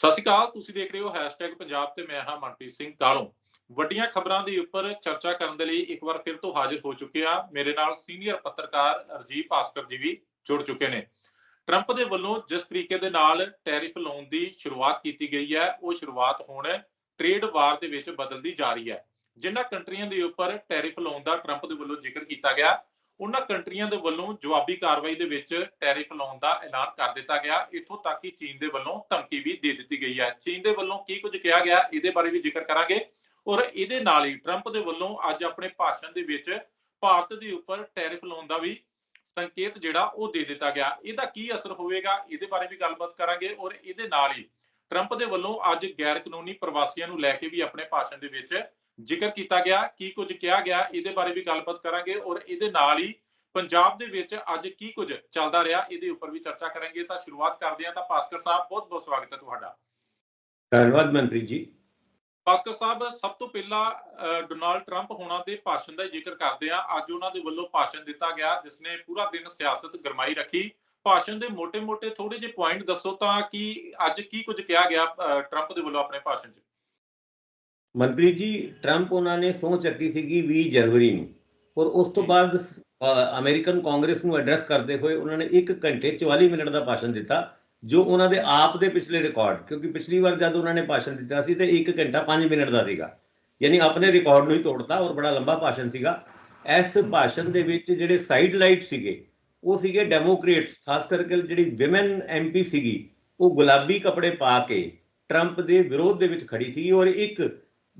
ਸਤਿ ਸ਼੍ਰੀ ਅਕਾਲ, ਤੁਸੀਂ ਦੇਖ ਰਹੇ ਹੋ #ਪੰਜਾਬ ਤੇ ਮੈਂ ਹਾਂ ਮਨਪ੍ਰੀਤ ਸਿੰਘ ਕਾਲੋਂ ਵੱਡੀਆਂ ਖਬਰਾਂ ਦੇ ਉੱਪਰ ਚਰਚਾ ਕਰਨ ਦੇ ਲਈ ਇੱਕ ਵਾਰ ਫਿਰ ਤੋਂ ਹਾਜ਼ਰ ਹੋ ਚੁੱਕੇ ਆ ਮੇਰੇ ਨਾਲ ਸੀਨੀਅਰ ਪੱਤਰਕਾਰ ਰਜੀਵ ਭਾਸਕਰ ਜੀ ਵੀ ਜੁੜ ਚੁੱਕੇ ਨੇ। ਟਰੰਪ ਦੇ ਵੱਲੋਂ ਜਿਸ ਤਰੀਕੇ ਦੇ ਨਾਲ ਟੈਰਿਫ ਲਾਉਣ ਦੀ ਸ਼ੁਰੂਆਤ ਕੀਤੀ ਗਈ ਹੈ, ਉਹ ਸ਼ੁਰੂਆਤ ਹੁਣ ਟ੍ਰੇਡ ਵਾਰ ਦੇ ਵਿੱਚ ਬਦਲਦੀ ਜਾ ਰਹੀ ਹੈ। ਜਿਨ੍ਹਾਂ ਕੰਟਰੀਆਂ ਦੇ ਉੱਪਰ ਟੈਰਿਫ ਲਾਉਣ ਦਾ ਟਰੰਪ ਦੇ ਵੱਲੋਂ ਜ਼ਿਕਰ ਕੀਤਾ ਗਿਆ ਉਹਨਾਂ ਕੰਟਰੀਆਂ ਦੇ ਵੱਲੋਂ ਜਵਾਬੀ ਕਾਰਵਾਈ ਦੇ ਵਿੱਚ ਟੈਰਿਫ ਲਾਉਣ ਦਾ ਐਲਾਨ ਕਰ ਦਿੱਤਾ ਗਿਆ। ਇਥੋਂ ਤੱਕ ਕਿ ਚੀਨ ਦੇ ਵੱਲੋਂ ਧਮਕੀ ਵੀ ਦੇ ਦਿੱਤੀ ਗਈ ਹੈ। ਚੀਨ ਦੇ ਵੱਲੋਂ ਕੀ ਕੁਝ ਕਿਹਾ ਗਿਆ, ਇਹਦੇ ਬਾਰੇ ਵੀ ਜ਼ਿਕਰ ਕਰਾਂਗੇ। ਔਰ ਇਹਦੇ ਨਾਲ ਹੀ ਟਰੰਪ ਦੇ ਵੱਲੋਂ ਅੱਜ ਆਪਣੇ ਭਾਸ਼ਣ ਦੇ ਵਿੱਚ ਭਾਰਤ ਦੇ ਉੱਪਰ ਟੈਰਿਫ ਲਾਉਣ ਦਾ ਵੀ ਸੰਕੇਤ ਜਿਹੜਾ ਉਹ ਦੇ ਦਿੱਤਾ ਗਿਆ। ਇਹਦਾ ਕੀ ਅਸਰ ਹੋਵੇਗਾ, ਇਹਦੇ ਬਾਰੇ ਵੀ ਗੱਲਬਾਤ ਕਰਾਂਗੇ। ਔਰ ਇਹਦੇ ਨਾਲ ਹੀ ਟਰੰਪ ਦੇ ਵੱਲੋਂ ਅੱਜ ਗੈਰ ਕਾਨੂੰਨੀ ਪ੍ਰਵਾਸੀਆਂ ਨੂੰ ਲੈ ਕੇ ਵੀ ਆਪਣੇ ਭਾਸ਼ਣ ਦੇ ਵਿੱਚ ਜ਼ਿਕਰ ਕੀਤਾ ਗਿਆ ਕੀ ਕੁਝ ਕਿਹਾ ਗਿਆ ਇਹਦੇ ਬਾਰੇ ਵੀ ਗੱਲਬਾਤ ਕਰਾਂਗੇ ਔਰ ਇਹਦੇ ਨਾਲ ਹੀ ਪੰਜਾਬ ਦੇ ਵਿੱਚ ਅੱਜ ਕੀ ਕੁਝ ਚੱਲਦਾ ਰਿਹਾ ਇਹਦੇ ਉੱਪਰ ਵੀ ਚਰਚਾ ਕਰਾਂਗੇ। ਤਾਂ ਸ਼ੁਰੂਆਤ ਕਰਦੇ ਹਾਂ ਤਾਂ ਪਾਸਕਰ ਸਾਹਿਬ ਬਹੁਤ ਬਹੁਤ ਸਵਾਗਤ ਹੈ ਤੁਹਾਡਾ। ਧੰਨਵਾਦ ਮਨਪ੍ਰੀਤ ਜੀ। ਪਾਸਕਰ ਸਾਹਿਬ ਸਭ ਤੋਂ ਪਹਿਲਾਂ ਡੋਨਾਲਡ ਟਰੰਪ ਹੋਣਾ ਦੇ ਭਾਸ਼ਣ ਦਾ ਜ਼ਿਕਰ ਕਰਦੇ ਹਾਂ। ਅੱਜ ਉਹਨਾਂ ਦੇ ਵੱਲੋਂ ਭਾਸ਼ਣ ਦਿੱਤਾ ਗਿਆ ਜਿਸ ਨੇ ਪੂਰਾ ਦਿਨ ਸਿਆਸਤ ਗਰਮਾਈ ਰੱਖੀ। ਭਾਸ਼ਣ ਦੇ ਮੋٹے-ਮੋٹے ਥੋੜੇ ਜਿਹੇ ਪੁਆਇੰਟ ਦੱਸੋ ਤਾਂ ਕਿ ਅੱਜ ਕੀ ਕੁਝ ਕਿਹਾ ਗਿਆ ਟਰੰਪ ਦੇ ਵੱਲੋਂ ਆਪਣੇ ਭਾਸ਼ਣ 'ਚ? ਮੰਤਰੀ ਜੀ ਟਰੰਪ ਉਹਨਾਂ ਨੇ ਸਹੁੰ ਚੱਕੀ ਸੀਗੀ 20 ਜਨਵਰੀ ਨੂੰ। ਔਰ ਉਸ ਤੋਂ ਬਾਅਦ ਅਮਰੀਕਨ ਕਾਂਗਰਸ ਨੂੰ ਐਡਰੈਸ ਕਰਦੇ ਹੋਏ ਉਹਨਾਂ ਨੇ 1 ਘੰਟੇ 44 ਮਿੰਟ ਦਾ ਭਾਸ਼ਣ ਦਿੱਤਾ ਜੋ ਉਹਨਾਂ ਦੇ ਆਪ ਦੇ ਪਿਛਲੇ ਰਿਕਾਰਡ ਕਿਉਂਕਿ ਪਿਛਲੀ ਵਾਰ ਜਦ ਉਹਨਾਂ ਨੇ ਭਾਸ਼ਣ ਦਿੱਤਾ ਸੀ ਤੇ 1 ਘੰਟਾ 5 ਮਿੰਟ ਦਾ ਸੀਗਾ। ਯਾਨੀ ਆਪਣੇ ਰਿਕਾਰਡ ਨੂੰ ਹੀ ਤੋੜਤਾ ਔਰ ਬੜਾ ਲੰਬਾ ਭਾਸ਼ਣ ਸੀਗਾ। ਇਸ ਭਾਸ਼ਣ ਦੇ ਵਿੱਚ ਜਿਹੜੇ ਸਾਈਡ ਲਾਈਟ ਸੀਗੇ ਉਹ ਸੀਗੇ ਡੈਮੋਕ੍ਰੇਟਸ ਖਾਸ ਕਰਕੇ ਜਿਹੜੀ ਵਿਮਨ ਐਮਪੀ ਸੀਗੀ ਉਹ ਗੁਲਾਬੀ ਕੱਪੜੇ ਪਾ ਕੇ ਟਰੰਪ ਦੇ ਵਿਰੋਧ ਦੇ ਵਿੱਚ ਖੜੀ ਸੀ ਔਰ ਇੱਕ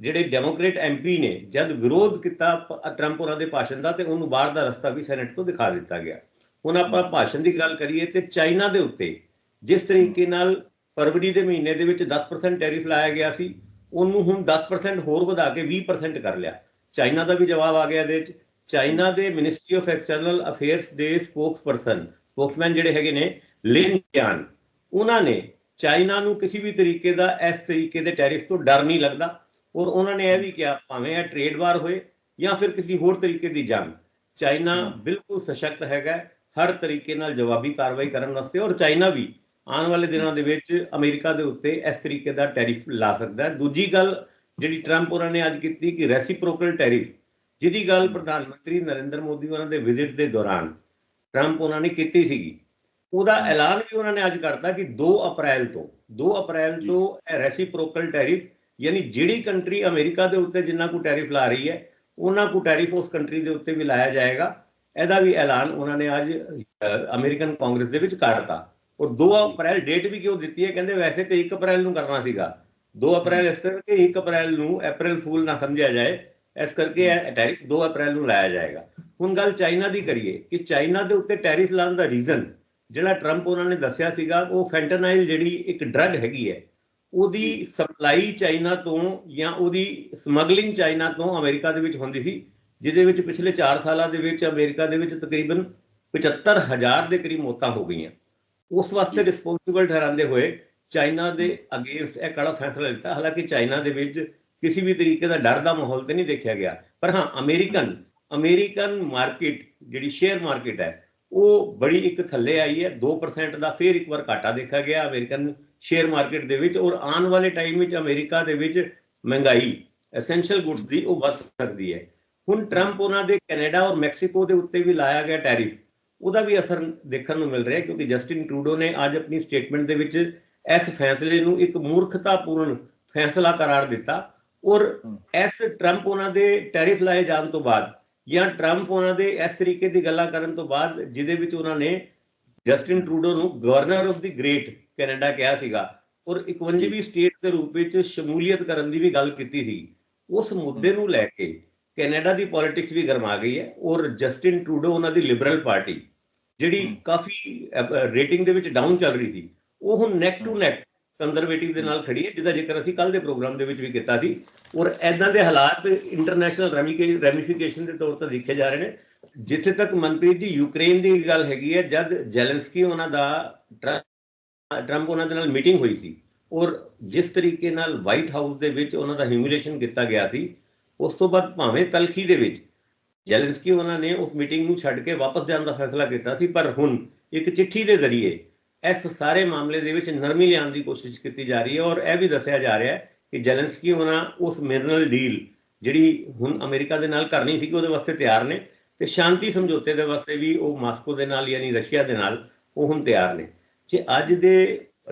ਜਿਹੜੇ ਡੈਮੋਕ੍ਰੇਟ ਐਮਪੀ ਨੇ ਜਦ ਵਿਰੋਧ ਕੀਤਾ ਟਰੰਪ ਉਹਨਾਂ ਦੇ ਭਾਸ਼ਣ ਦਾ ਤੇ ਉਹਨੂੰ ਬਾਹਰ ਦਾ ਰਸਤਾ ਵੀ ਸੈਨੇਟ ਤੋਂ ਦਿਖਾ ਦਿੱਤਾ ਗਿਆ। ਹੁਣ ਆਪਾਂ ਭਾਸ਼ਣ ਦੀ ਗੱਲ ਕਰੀਏ ਤੇ ਚਾਈਨਾ ਦੇ ਉੱਤੇ ਜਿਸ ਤਰੀਕੇ ਨਾਲ ਫਰਵਰੀ ਦੇ ਮਹੀਨੇ ਦੇ ਵਿੱਚ 10% ਟੈਰਿਫ ਲਾਇਆ ਗਿਆ ਸੀ ਉਹਨੂੰ ਹੁਣ 10% ਹੋਰ ਵਧਾ ਕੇ 20% ਕਰ ਲਿਆ। ਚਾਈਨਾ ਦਾ ਵੀ ਜਵਾਬ ਆ ਗਿਆ ਇਹਦੇ ਵਿੱਚ। ਚਾਈਨਾ ਦੇ ਮਿਨਿਸਟਰੀ ਆਫ ਐਕਸਟਰਨਲ ਅਫੇਅਰਸ ਦੇ ਸਪੋਕਸਪਰਸਨ ਸਪੋਕਸਮੈਨ ਜਿਹੜੇ ਹੈਗੇ ਨੇ ਲਿਨ ਜਾਨ ਉਹਨਾਂ ਨੇ ਚਾਈਨਾ ਨੂੰ ਕਿਸੇ ਵੀ ਤਰੀਕੇ ਦਾ ਇਸ ਤਰੀਕੇ ਦੇ ਟੈਰਿਫ ਤੋਂ ਡਰ ਨਹੀਂ ਲੱਗਦਾ। ਔਰ ਉਹਨਾਂ ਨੇ ਇਹ ਵੀ ਕਿਹਾ ਭਾਵੇਂ ਇਹ ਟ੍ਰੇਡ ਵਾਰ ਹੋਏ ਜਾਂ ਫਿਰ ਕਿਸੇ ਹੋਰ ਤਰੀਕੇ ਦੀ ਜੰਗ ਚਾਈਨਾ ਬਿਲਕੁਲ ਸਸ਼ਕਤ ਹੈਗਾ ਹਰ ਤਰੀਕੇ ਨਾਲ ਜਵਾਬੀ ਕਾਰਵਾਈ ਕਰਨ ਵਾਸਤੇ ਔਰ ਚਾਈਨਾ ਵੀ ਆਉਣ ਵਾਲੇ ਦਿਨਾਂ ਦੇ ਵਿੱਚ ਅਮਰੀਕਾ ਦੇ ਉੱਤੇ ਇਸ ਤਰੀਕੇ ਦਾ ਟੈਰਿਫ ਲਾ ਸਕਦਾ ਹੈ। ਦੂਜੀ ਗੱਲ ਜਿਹੜੀ ਟਰੰਪ ਉਹਨਾਂ ਨੇ ਅੱਜ ਕੀਤੀ ਕਿ ਰੈਸੀਪ੍ਰੋਕਲ ਟੈਰਿਫ ਜਿਹਦੀ ਗੱਲ ਪ੍ਰਧਾਨ ਮੰਤਰੀ ਨਰਿੰਦਰ ਮੋਦੀ ਉਹਨਾਂ ਦੇ ਵਿਜ਼ਿਟ ਦੇ ਦੌਰਾਨ ਟਰੰਪ ਉਹਨਾਂ ਨੇ ਕੀਤੀ ਸੀਗੀ। ਉਹਦਾ ਐਲਾਨ ਵੀ ਉਹਨਾਂ ਨੇ ਅੱਜ ਕਰਤਾ ਕਿ 2 ਅਪ੍ਰੈਲ ਤੋਂ 2 ਅਪ੍ਰੈਲ ਤੋਂ ਇਹ ਰੈਸੀਪ੍ਰੋਕਲ ਟੈਰਿਫ ਯਾਨੀ ਜਿਹੜੀ ਕੰਟਰੀ ਅਮਰੀਕਾ ਦੇ ਉੱਤੇ ਜਿੰਨਾ ਕੋ ਟੈਰਿਫ ਲਾ ਰਹੀ ਹੈ, ਉਹਨਾਂ ਕੋ ਟੈਰਿਫ ਉਸ ਕੰਟਰੀ ਦੇ ਉੱਤੇ ਵੀ ਲਾਇਆ ਜਾਏਗਾ। ਇਹਦਾ ਵੀ ਐਲਾਨ ਉਹਨਾਂ ਨੇ ਅੱਜ ਅਮਰੀਕਨ ਕਾਂਗਰਸ ਦੇ ਵਿੱਚ ਕਰਤਾ ਔਰ 2 ਅਪ੍ਰੈਲ ਡੇਟ ਵੀ ਕਿਉਂ ਦਿੱਤੀ ਹੈ? ਕਹਿੰਦੇ ਵੈਸੇ ਤੇ 1 ਅਪ੍ਰੈਲ ਨੂੰ ਕਰਨਾ ਸੀਗਾ। 2 ਅਪ੍ਰੈਲ ਇਸ ਕਰਕੇ 1 ਅਪ੍ਰੈਲ ਨੂੰ ਅਪ੍ਰੈਲ ਫੂਲ ਨਾ ਸਮਝਿਆ ਜਾਏ। ਇਸ ਕਰਕੇ ਇਹ ਟੈਰਿਫ 2 ਅਪ੍ਰੈਲ ਨੂੰ ਲਾਇਆ ਜਾਏਗਾ। ਹੁਣ ਗੱਲ ਚਾਈਨਾ ਦੀ ਕਰੀਏ ਕਿ ਚਾਈਨਾ ਦੇ ਉੱਤੇ ਟੈਰਿਫ ਲਾਉਣ ਦਾ ਰੀਜ਼ਨ ਜਿਹੜਾ ਟਰੰਪ ਉਹਨਾਂ ਨੇ ਦੱਸਿਆ ਸੀਗਾ, ਉਹ ਫੈਂਟਨਾਈਲ ਜਿਹੜੀ ਇੱਕ ਡਰੱਗ ਹੈਗੀ ਹੈ ਉਹਦੀ ਸਪਲਾਈ ਚਾਈਨਾ ਤੋਂ ਜਾਂ ਉਹਦੀ ਸਮਗਲਿੰਗ ਚਾਈਨਾ ਤੋਂ ਅਮਰੀਕਾ ਦੇ ਵਿੱਚ ਹੁੰਦੀ ਸੀ ਜਿਹਦੇ ਵਿੱਚ ਪਿਛਲੇ 4 ਸਾਲਾਂ ਦੇ ਵਿੱਚ ਅਮਰੀਕਾ ਦੇ ਵਿੱਚ ਤਕਰੀਬਨ 75000 ਦੇ ਕਰੀਬ ਮੌਤਾਂ ਹੋ ਗਈਆਂ। ਉਸ ਵਾਸਤੇ ਰਿਸਪੌਂਸਿਬਲ ਠਹਿਰਾਉਂਦੇ ਹੋਏ ਚਾਈਨਾ ਦੇ ਅਗੇਂਸਟ ਇਹ ਕੜਾ ਫੈਸਲਾ ਲਿੱਤਾ। ਹਾਲਾਂਕਿ ਚਾਈਨਾ ਦੇ ਵਿੱਚ ਕਿਸੇ ਵੀ ਤਰੀਕੇ ਦਾ ਡਰ ਦਾ ਮਾਹੌਲ ਤੇ ਨਹੀਂ ਦੇਖਿਆ ਗਿਆ। ਪਰ ਹਾਂ ਅਮਰੀਕਨ ਅਮਰੀਕਨ ਮਾਰਕੀਟ ਜਿਹੜੀ ਸ਼ੇਅਰ ਮਾਰਕੀਟ ਹੈ ਉਹ ਬੜੀ ਇੱਕ ਥੱਲੇ ਆਈ ਹੈ। 2% ਦਾ ਫੇਰ ਇੱਕ ਵਾਰ ਘਾਟਾ ਦੇਖਿਆ ਗਿਆ। ਅਮਰੀਕਨ ਸ਼ੇਅਰ ਮਾਰਕੀਟ ਦੇ ਵਿੱਚ ਔਰ ਆਉਣ ਵਾਲੇ ਟਾਈਮ ਵਿੱਚ ਅਮਰੀਕਾ ਦੇ ਵਿੱਚ ਮਹਿੰਗਾਈ ਐਸੈਂਸ਼ੀਅਲ ਗੁੱਡਸ ਦੀ ਉਹ ਵੱਧ ਸਕਦੀ ਹੈ। ਹੁਣ ਟਰੰਪ ਉਹਨਾਂ ਦੇ ਕੈਨੇਡਾ ਔਰ ਮੈਕਸੀਕੋ ਦੇ ਉੱਤੇ ਵੀ ਲਾਇਆ ਗਿਆ ਟੈਰਿਫ ਉਹਦਾ ਵੀ ਅਸਰ ਦੇਖਣ ਨੂੰ ਮਿਲ ਰਿਹਾ ਕਿਉਂਕਿ ਜਸਟਿਨ ਟਰੂਡੋ ਨੇ ਅੱਜ ਆਪਣੀ ਸਟੇਟਮੈਂਟ ਦੇ ਵਿੱਚ ਇਸ ਫੈਸਲੇ ਨੂੰ ਇੱਕ ਮੂਰਖਤਾਪੂਰਨ ਫੈਸਲਾ ਕਰਾਰ ਦਿੱਤਾ ਔਰ ਇਸ ਟਰੰਪ ਉਹਨਾਂ ਦੇ ਟੈਰਿਫ ਲਾਏ ਜਾਣ ਤੋਂ ਬਾਅਦ ਜਾਂ ਟਰੰਪ ਉਹਨਾਂ ਦੇ ਇਸ ਤਰੀਕੇ ਦੀ ਗੱਲਾਂ ਕਰਨ ਤੋਂ ਬਾਅਦ ਜਿਹਦੇ ਵਿੱਚ ਉਹਨਾਂ ਨੇ ਜਸਟਿਨ ਟਰੂਡੋ ਨੂੰ governor of the great Canada ਕਿਹਾ ਸੀਗਾ ਔਰ 51ਵੀਂ ਸਟੇਟ ਦੇ ਰੂਪ ਵਿੱਚ ਸ਼ਮੂਲੀਅਤ ਕਰਨ ਦੀ ਵੀ ਗੱਲ ਕੀਤੀ ਸੀ। ਉਸ ਮੁੱਦੇ ਨੂੰ ਲੈ ਕੇ ਕੈਨੇਡਾ ਦੀ ਪੋਲਿਟਿਕਸ ਵੀ ਗਰਮਾ ਗਈ ਹੈ ਔਰ ਜਸਟਿਨ ਟਰੂਡੋ ਉਹਨਾਂ ਦੀ ਲਿਬਰਲ ਪਾਰਟੀ ਜਿਹੜੀ ਕਾਫੀ ਰੇਟਿੰਗ ਦੇ ਵਿੱਚ ਡਾਊਨ ਚੱਲ ਰਹੀ ਸੀ ਉਹ ਹੁਣ ਨੈਕ ਟੂ ਨੈਕ ਕੰਜ਼ਰਵੇਟਿਵ ਦੇ ਨਾਲ ਖੜੀ ਹੈ ਜਿਹਦਾ ਜ਼ਿਕਰ ਅਸੀਂ ਕੱਲ ਦੇ ਪ੍ਰੋਗਰਾਮ ਦੇ ਵਿੱਚ ਵੀ ਕੀਤਾ ਸੀ ਔਰ ਐਦਾਂ ਦੇ ਹਾਲਾਤ ਇੰਟਰਨੈਸ਼ਨਲ ਰੈਮੀਫਿਕੇਸ਼ਨ ਦੇ ਤੌਰ ਤੇ ਦੇਖੇ ਜਾ ਰਹੇ ਨੇ ਜਿੱਥੇ ਤੱਕ ਮਨਪ੍ਰੀਤ ਜੀ, ਯੂਕਰੇਨ ਦੀ ਗੱਲ ਹੈਗੀ ਹੈ, ਜਦ ਜ਼ੈਲੈਂਸਕੀ ਉਹਨਾਂ ਦਾ ਟਰੰਪ ਉਹਨਾਂ ਦੇ ਨਾਲ ਮੀਟਿੰਗ ਹੋਈ ਸੀ, ਔਰ ਜਿਸ ਤਰੀਕੇ ਨਾਲ ਵਾਈਟ ਹਾਊਸ ਦੇ ਵਿੱਚ ਉਹਨਾਂ ਦਾ ਹਿਊਮਿਲੇਸ਼ਨ ਕੀਤਾ ਗਿਆ ਸੀ, ਉਸ ਤੋਂ ਬਾਅਦ ਭਾਵੇਂ ਤਲਖੀ ਦੇ ਵਿੱਚ ਜ਼ੈਲੈਂਸਕੀ ਉਹਨਾਂ ਨੇ ਉਸ ਮੀਟਿੰਗ ਨੂੰ ਛੱਡ ਕੇ ਵਾਪਸ ਜਾਣ ਦਾ ਫੈਸਲਾ ਕੀਤਾ ਸੀ, ਪਰ ਹੁਣ ਇੱਕ ਚਿੱਠੀ ਦੇ ਜ਼ਰੀਏ ਇਸ ਸਾਰੇ ਮਾਮਲੇ ਦੇ ਵਿੱਚ ਨਰਮੀ ਲਿਆਉਣ ਦੀ ਕੋਸ਼ਿਸ਼ ਕੀਤੀ ਜਾ ਰਹੀ ਹੈ, ਔਰ ਇਹ ਵੀ ਦੱਸਿਆ ਜਾ ਰਿਹਾ ਹੈ ਕਿ ਜ਼ੈਲੈਂਸਕੀ ਉਹਨਾਂ ਉਸ ਮਿਨਰਲ ਡੀਲ ਜਿਹੜੀ ਹੁਣ ਅਮਰੀਕਾ ਦੇ ਨਾਲ ਕਰਨੀ ਸੀ ਕਿ ਉਹਦੇ ਵਾਸਤੇ ਤਿਆਰ ਨੇ ਤੇ ਸ਼ਾਂਤੀ ਸਮਝੌਤੇ ਦੇ ਵਾਸਤੇ ਵੀ ਉਹ ਮਾਸਕੋ ਦੇ ਨਾਲ ਯਾਨੀ ਰਸ਼ੀਆ ਦੇ ਨਾਲ ਉਹ ਹੁਣ ਤਿਆਰ ਨੇ ਜੇ ਅੱਜ ਦੇ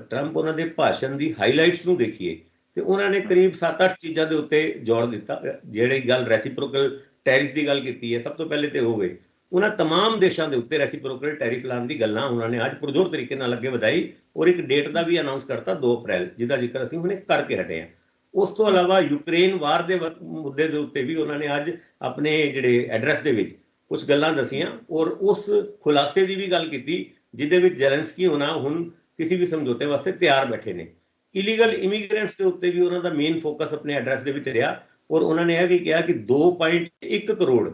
ਟਰੰਪ ਉਹਨਾਂ ਦੇ ਭਾਸ਼ਣ ਦੀ ਹਾਈਲਾਈਟਸ ਨੂੰ ਦੇਖੀਏ ਤੇ ਉਹਨਾਂ ਨੇ ਕਰੀਬ 7-8 ਚੀਜ਼ਾਂ ਦੇ ਉੱਤੇ ਜ਼ੋਰ ਦਿੱਤਾ ਜਿਹੜੀ ਗੱਲ ਰੈਸੀਪ੍ਰੋਕਲ ਟੈਰਿਫ ਦੀ ਗੱਲ ਕੀਤੀ ਹੈ ਸਭ ਤੋਂ ਪਹਿਲੇ ਤੇ ਹੋਵੇ ਉਹਨਾਂ तमाम ਦੇਸ਼ਾਂ ਦੇ ਉੱਤੇ ਰੈਸੀਪ੍ਰੋਕਲ ਟੈਰਿਫ ਲਾਉਣ ਦੀ ਗੱਲਾਂ ਉਹਨਾਂ ਨੇ ਅੱਜ ਪੁਰਜ਼ੋਰ ਤਰੀਕੇ ਨਾਲ ਅੱਗੇ ਵਧਾਈ ਔਰ ਇੱਕ ਡੇਟ ਦਾ ਵੀ ਅਨਾਉਂਸ ਕਰਤਾ 2 ਅਪ੍ਰੈਲ ਜਿਹਦਾ ਜ਼ਿਕਰ ਅਸੀਂ ਹੁਣੇ ਕਰਕੇ ਹਟੇ ਹਾਂ ਉਸ ਤੋਂ ਇਲਾਵਾ ਯੂਕਰੇਨ ਵਾਰ ਦੇ ਵ- ਮੁੱਦੇ ਦੇ ਉੱਤੇ ਵੀ ਉਹਨਾਂ ਨੇ ਅੱਜ ਆਪਣੇ ਜਿਹੜੇ ਐਡਰੈਸ ਦੇ ਵਿੱਚ ਕੁਝ ਗੱਲਾਂ ਦਸੀਆਂ ਔਰ ਉਸ ਖੁਲਾਸੇ ਦੀ ਵੀ ਗੱਲ ਕੀਤੀ, ਜਿਹਦੇ ਵਿੱਚ ਜ਼ੈਲੈਂਸਕੀ ਹੋਣਾ ਹੁਣ ਕਿਸੇ ਵੀ ਸਮਝੌਤੇ ਵਾਸਤੇ ਤਿਆਰ ਬੈਠੇ ਨੇ। ਇਲੀਗਲ ਇਮੀਗ੍ਰੈਂਟਸ ਦੇ ਉੱਤੇ ਵੀ ਉਹਨਾਂ ਦਾ ਮੇਨ ਫੋਕਸ ਆਪਣੇ ਐਡਰੈਸ ਦੇ ਵਿੱਚ ਰਿਹਾ ਔਰ ਉਹਨਾਂ ਨੇ ਇਹ ਵੀ ਕਿਹਾ ਕਿ 2.1 ਕਰੋੜ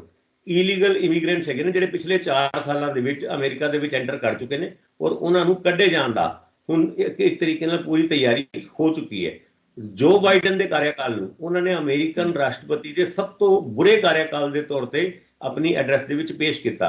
ਇਲੀਗਲ ਇਮੀਗ੍ਰੈਂਟਸ ਹੈਗੇ ਨੇ, ਜਿਹੜੇ ਪਿਛਲੇ 4 ਸਾਲਾਂ ਦੇ ਵਿੱਚ ਅਮਰੀਕਾ ਦੇ ਵਿੱਚ ਐਂਟਰ ਕਰ ਚੁੱਕੇ ਨੇ ਔਰ ਉਹਨਾਂ ਨੂੰ ਕੱਢੇ ਜਾਣ ਦਾ ਹੁਣ ਇੱਕ ਤਰੀਕੇ ਨਾਲ ਪੂਰੀ ਤਿਆਰੀ ਹੋ ਚੁੱਕੀ ਹੈ। ਜੋ ਬਾਈਡਨ ਦੇ ਕਾਰਜਕਾਲ ਨੂੰ, ਉਹਨਾਂ ਨੇ ਅਮਰੀਕਨ ਰਾਸ਼ਟਰਪਤੀ ਦੇ ਸਭ ਤੋਂ ਬੁਰੇ ਕਾਰਜਕਾਲ ਦੇ ਤੌਰ ਤੇ ਆਪਣੀ ਐਡਰੈਸ ਦੇ ਵਿੱਚ ਪੇਸ਼ ਕੀਤਾ।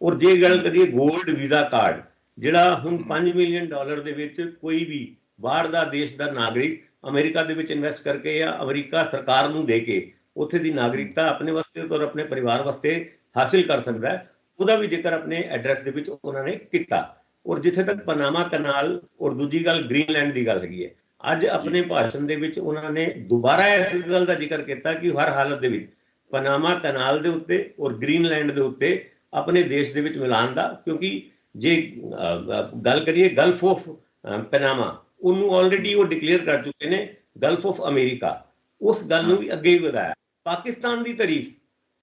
ਔਰ ਜੇ ਗੱਲ ਕਰੀਏ 골ਡ ਵੀਜ਼ਾ ਕਾਰਡ ਜਿਹੜਾ ਹੁਣ 5 ਮਿਲੀਅਨ ਡਾਲਰ ਦੇ ਵਿੱਚ ਕੋਈ ਵੀ ਬਾਹਰ ਦਾ ਦੇਸ਼ ਦਾ ਨਾਗਰਿਕ ਅਮਰੀਕਾ ਦੇ ਵਿੱਚ ਇਨਵੈਸਟ ਕਰਕੇ ਜਾਂ ਅਮਰੀਕਾ ਸਰਕਾਰ ਨੂੰ ਦੇ ਕੇ ਉੱਥੇ ਦੀ ਨਾਗਰਿਕਤਾ ਆਪਣੇ ਵਾਸਤੇ ਔਰ ਆਪਣੇ ਪਰਿਵਾਰ ਵਾਸਤੇ ਹਾਸਿਲ ਕਰ ਸਕਦਾ ਹੈ ਉਹਦਾ ਵੀ ਜ਼ਿਕਰ ਆਪਣੇ ਐਡਰੈਸ ਦੇ ਵਿੱਚ ਉਹਨਾਂ ਨੇ ਕੀਤਾ। ਔਰ ਜਿੱਥੇ ਤੱਕ ਪਨਾਮਾ ਕਨਾਲ ਔਰ ਦੂਜੀ ਗੱਲ ਗ੍ਰੀਨਲੈਂਡ ਦੀ ਗੱਲ ਹੈਗੀ ਹੈ। ਅੱਜ ਆਪਣੇ ਭਾਸ਼ਣ ਦੇ ਵਿੱਚ ਉਹਨਾਂ ਨੇ ਦੁਬਾਰਾ ਇਸ ਗੱਲ ਦਾ ਜ਼ਿਕਰ ਕੀਤਾ ਕਿ ਹਰ ਹਾਲਤ ਦੇ ਵਿੱਚ ਪਨਾਮਾ ਕਨਾਲ ਦੇ ਉੱਤੇ ਔਰ ਗ੍ਰੀਨਲੈਂਡ ਦੇ ਉੱਤੇ ਆਪਣੇ ਦੇਸ਼ ਦੇ ਵਿੱਚ ਮਿਲਾਨ ਦਾ, ਕਿਉਂਕਿ ਜੇ ਗੱਲ ਕਰੀਏ ਗਲਫ ਆਫ ਪਨਾਮਾ ਉਹਨੂੰ ਆਲਰੇਡੀ ਉਹ ਡਿਕਲੇਅਰ ਕਰ ਚੁੱਕੇ ਨੇ ਗਲਫ ਆਫ ਅਮਰੀਕਾ ਉਸ ਗੱਲ ਨੂੰ ਵੀ ਅੱਗੇ ਹੀ ਵਧਾਇਆ। ਪਾਕਿਸਤਾਨ ਦੀ ਤਾਰੀਫ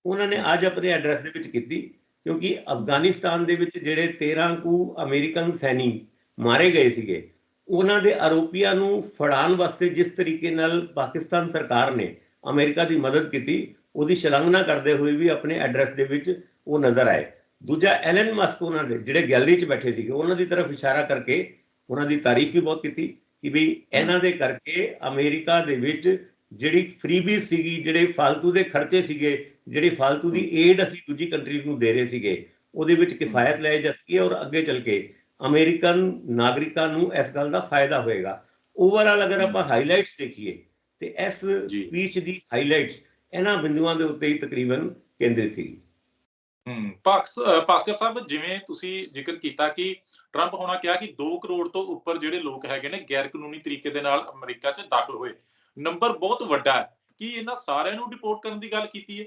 ਉਹਨਾਂ ਨੇ ਅੱਜ ਆਪਣੇ ਐਡਰੈਸ ਦੇ ਵਿੱਚ ਕੀਤੀ, ਕਿਉਂਕਿ ਅਫਗਾਨਿਸਤਾਨ ਦੇ ਵਿੱਚ ਜਿਹੜੇ 13 ਕੁ ਅਮਰੀਕਨ ਸੈਨੀ ਮਾਰੇ ਗਏ ਸੀਗੇ, ਉਹਨਾਂ ਦੇ ਆਰੋਪੀਆਂ ਨੂੰ ਫੜਾਉਣ ਵਾਸਤੇ ਜਿਸ ਤਰੀਕੇ ਨਾਲ ਪਾਕਿਸਤਾਨ ਸਰਕਾਰ ਨੇ ਅਮਰੀਕਾ ਦੀ ਮਦਦ ਕੀਤੀ ਉਹਦੀ ਸ਼ਲਾਘਨਾ ਕਰਦੇ ਹੋਏ ਵੀ ਆਪਣੇ ਐਡਰੈਸ ਦੇ ਵਿੱਚ ਉਹ ਨਜ਼ਰ ਆਏ। ਦੂਜਾ ਐਲਨ ਮਸਕ ਉਹਨਾਂ ਦੇ ਜਿਹੜੇ ਗੈਲਰੀ 'ਚ ਬੈਠੇ ਸੀਗੇ ਉਹਨਾਂ ਦੀ ਤਰਫ ਇਸ਼ਾਰਾ ਕਰਕੇ ਉਹਨਾਂ ਦੀ ਤਾਰੀਫ ਵੀ ਬਹੁਤ ਕੀਤੀ ਕਿ ਵੀ ਇਹਨਾਂ ਦੇ ਕਰਕੇ ਅਮਰੀਕਾ ਦੇ ਵਿੱਚ ਜਿਹੜੀ ਫ੍ਰੀਬੀ ਸੀਗੀ ਜਿਹੜੇ ਫालतू ਦੇ ਖਰਚੇ ਸੀਗੇ ਜਿਹੜੀ ਫालतू ਦੀ ਏਡ ਅਸੀਂ ਦੂਜੀ ਕੰਟਰੀਜ਼ ਨੂੰ ਦੇ ਰਹੇ ਸੀਗੇ ਉਹਦੇ ਵਿੱਚ ਕਿਫਾਇਤ ਲੈ ਜਾ ਸਕੀ ਔਰ ਅੱਗੇ ਚੱਲ ਕੇ ਅਮਰੀਕਨ ਨਾਗਰਿਕਾਂ ਨੂੰ ਇਸ ਗੱਲ ਦਾ ਫਾਇਦਾ ਹੋਏਗਾ। ਓਵਰਆਲ ਅਗਰ ਆਪਾਂ ਹਾਈਲਾਈਟਸ ਦੇਖੀਏ ਤੇ ਇਸ ਸਪੀਚ ਦੀ ਹਾਈਲਾਈਟਸ ਇਹਨਾਂ ਬਿੰਦੂਆਂ ਦੇ ਉੱਤੇ ਹੀ ਤਕਰੀਬਨ ਕੇਂਦਰਿਤ ਸੀ। ਹਮ ਸਾਹਿਬ ਜਿਵੇਂ ਤੁਸੀਂ ਜ਼ਿਕਰ ਕੀਤਾ ਕਿ ਟਰੰਪ ਹੋਣਾ ਕਿਹਾ ਕਿ 2 ਕਰੋੜ ਤੋਂ ਉੱਪਰ ਜਿਹੜੇ ਲੋਕ ਹੈਗੇ ਨੇ ਗੈਰ ਕਾਨੂੰਨੀ ਤਰੀਕੇ ਦੇ ਨਾਲ ਅਮਰੀਕਾ 'ਚ ਦਾਖਲ ਹੋਏ। ਨੰਬਰ ਬਹੁਤ ਵੱਡਾ ਹੈ। ਕੀ ਇਹਨਾਂ ਸਾਰਿਆਂ ਨੂੰ ਡਿਪੋਰਟ ਕਰਨ ਦੀ ਗੱਲ ਕੀਤੀ ਹੈ?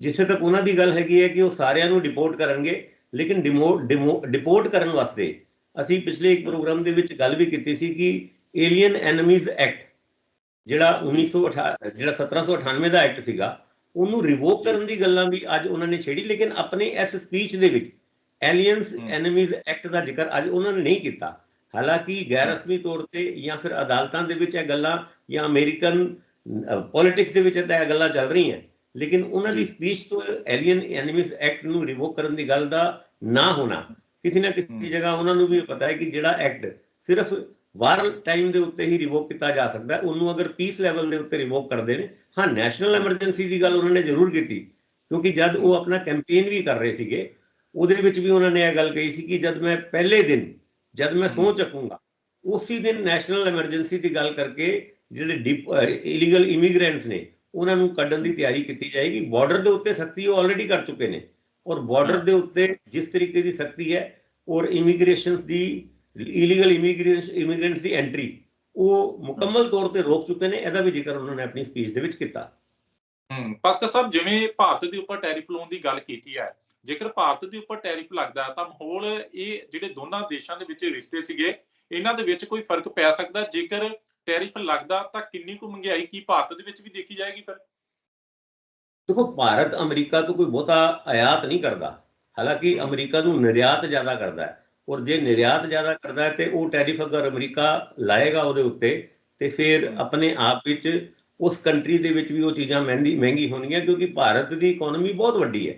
ਜਿੱਥੇ ਤੱਕ ਉਹਨਾਂ ਦੀ ਗੱਲ ਹੈਗੀ ਹੈ ਕਿ ਉਹ ਸਾਰਿਆਂ ਨੂੰ ਡਿਪੋਰਟ ਕਰਨਗੇ ਲੇਕਿਨ ਡਿਪੋਰਟ ਕਰਨ ਵਾਸਤੇ ਅਸੀਂ ਪਿਛਲੇ ਇੱਕ ਪ੍ਰੋਗਰਾਮ ਦੇ ਵਿੱਚ ਗੱਲ ਵੀ ਕੀਤੀ ਸੀ ਕਿ ਏਲੀਅਨ ਐਨਮੀਜ਼ ਐਕਟ ਜਿਹੜਾ 1998 ਜਿਹੜਾ 1798 ਦਾ ਐਕਟ ਸੀਗਾ ਉਹਨੂੰ ਰਿਵੋਕ ਕਰਨ ਦੀ ਗੱਲਾਂ ਵੀ ਅੱਜ ਉਹਨਾਂ ਨੇ ਛੇੜੀ ਲੇਕਿਨ ਆਪਣੇ ਇਸ ਸਪੀਚ ਦੇ ਵਿੱਚ ਏਲੀਅਨਸ ਹਮ। ਐਨਮੀਜ਼ ਐਕਟ ਦਾ ਜ਼ਿਕਰ ਅੱਜ ਉਹਨਾਂ ਨੇ ਨਹੀਂ ਕੀਤਾ ਹਾਲਾਂਕਿ ਗੈਰ ਰਸਮੀ ਤੌਰ ਤੇ ਜਾਂ ਫਿਰ ਅਦਾਲਤਾਂ ਦੇ ਵਿੱਚ ਇਹ ਗੱਲਾਂ ਜਾਂ ਅਮਰੀਕਨ ਪੋਲਿਟਿਕਸ ਦੇ ਵਿੱਚ ਇਹ ਗੱਲਾਂ ਚੱਲ ਰਹੀਆਂ ਲੇਕਿਨ ਉਹਨਾਂ ਦੀ ਸਪੀਚ ਤੋਂ ਐਲੀਅਨ ਐਨਮੀਜ਼ ਐਕਟ ਨੂੰ ਰਿਵੋਕ ਕਰਨ ਦੀ ਗੱਲ ਦਾ ਨਾ ਹੋਣਾ ਕਿਸੇ ਨਾ। ਕਿਸੇ ਜਗ੍ਹਾ ਉਹਨਾਂ ਨੂੰ ਵੀ ਪਤਾ ਹੈ ਕਿ ਜਿਹੜਾ ਐਕਟ ਸਿਰਫ ਵਾਰ ਟਾਈਮ ਦੇ ਉੱਤੇ ਹੀ ਰਿਵੋਕ ਕੀਤਾ ਜਾ ਸਕਦਾ ਉਹਨੂੰ ਅਗਰ ਪੀਸ ਲੈਵਲ ਦੇ ਉੱਤੇ ਰਿਵੋਕ ਕਰਦੇ ਨੇ ਹਾਂ ਨੈਸ਼ਨਲ ਐਮਰਜੈਂਸੀ ਦੀ ਗੱਲ ਉਹਨਾਂ ਨੇ ਜ਼ਰੂਰ ਕੀਤੀ ਕਿਉਂਕਿ ਜਦ ਉਹ ਆਪਣਾ ਕੈਂਪੇਨ ਵੀ ਕਰ ਰਹੇ ਸੀਗੇ ਉਹਦੇ ਵਿੱਚ ਵੀ ਉਹਨਾਂ ਨੇ ਇਹ ਗੱਲ ਕਹੀ ਸੀ ਕਿ ਜਦ ਮੈਂ ਪਹਿਲੇ ਦਿਨ ਜਦ ਮੈਂ ਸਹੁੰ ਚੱਕੂੰਗਾ ਉਸੇ ਦਿਨ ਨੈਸ਼ਨਲ ਐਮਰਜੈਂਸੀ ਦੀ ਗੱਲ ਕਰਕੇ ਜਿਹੜੇ ਇਲੀਗਲ ਇਮੀਗ੍ਰੈਂਟਸ ਨੇ ਉਹਨਾਂ ਨੂੰ ਕੱਢਣ ਦੀ ਤਿਆਰੀ ਕੀਤੀ ਜਾਏਗੀ। ਬਾਰਡਰ ਦੇ ਉੱਤੇ ਸਖਤੀ ਉਹ ਆਲਰੇਡੀ ਕਰ ਚੁੱਕੇ ਨੇ। ਔਰ ਬਾਰਡਰ ਦੇ ਉੱਤੇ ਜਿਸ ਤਰੀਕੇ ਦੀ ਸਖਤੀ ਹੈ ਔਰ ਇਮੀਗ੍ਰੇਸ਼ਨਸ ਦੀ ਇਲੀਗਲ ਇਮੀਗ੍ਰੈਂਟਸ ਇਮੀਗ੍ਰੈਂਟਸ ਦੀ ਐਂਟਰੀ ਉਹ ਮੁਕੰਮਲ ਤੌਰ ਤੇ ਰੋਕ ਚੁੱਕੇ ਨੇ ਇਹਦਾ ਵੀ ਜ਼ਿਕਰ ਉਹਨਾਂ ਨੇ ਆਪਣੀ ਸਪੀਚ ਦੇ ਵਿੱਚ ਕੀਤਾ। ਹਮ ਭਾਸਕਰ ਸਾਹਿਬ ਜਿਵੇਂ ਭਾਰਤ ਦੇ ਉੱਪਰ ਟੈਰਿਫ ਲਾਉਣ ਦੀ ਗੱਲ ਕੀਤੀ ਹੈ ਜੇਕਰ ਭਾਰਤ ਦੇ ਉੱਪਰ ਟੈਰਿਫ ਲੱਗਦਾ ਹੈ ਤਾਂ ਮਾਹੌਲ ਇਹ ਜਿਹੜੇ ਦੋਨਾਂ ਦੇਸ਼ਾਂ ਦੇ ਵਿੱਚ ਰਿਸ਼ਤੇ ਸੀਗੇ ਇਹਨਾਂ ਦੇ ਵਿੱਚ ਕੋਈ ਫ਼ਰਕ ਪੈ ਸਕਦਾ? ਜੇਕਰ ਟੈਰਿਫ ਲੱਗਦਾ ਤਾਂ ਕਿੰਨੀ ਕੁ ਮਹਿੰਗਾਈ ਕੀ ਭਾਰਤ ਦੇ ਵਿੱਚ ਵੀ ਦੇਖੀ ਜਾਏਗੀ ਫਿਰ? ਦੇਖੋ ਭਾਰਤ ਅਮਰੀਕਾ ਤੋਂ ਕੋਈ ਬਹੁਤਾ ਆਯਾਤ ਨਹੀਂ ਕਰਦਾ। ਹਾਲਾਂਕਿ ਅਮਰੀਕਾ ਨੂੰ ਨਿਰਯਾਤ ਜ਼ਿਆਦਾ ਕਰਦਾ ਹੈ। ਔਰ ਜੇ ਨਿਰਯਾਤ ਜ਼ਿਆਦਾ ਕਰਦਾ ਹੈ ਤੇ ਉਹ ਟੈਰਿਫ ਅਗਰ ਅਮਰੀਕਾ ਲਾਏਗਾ ਉਹਦੇ ਉੱਤੇ ਤੇ ਫਿਰ ਆਪਣੇ ਆਪ ਵਿੱਚ ਉਸ ਕੰਟਰੀ ਦੇ ਵਿੱਚ ਵੀ ਉਹ ਚੀਜ਼ਾਂ ਮਹਿੰਗੀ ਮਹਿੰਗੀ ਹੋਣਗੀਆਂ ਕਿਉਂਕਿ ਭਾਰਤ ਦੀ ਇਕਨੋਮੀ ਬਹੁਤ ਵੱਡੀ ਹੈ।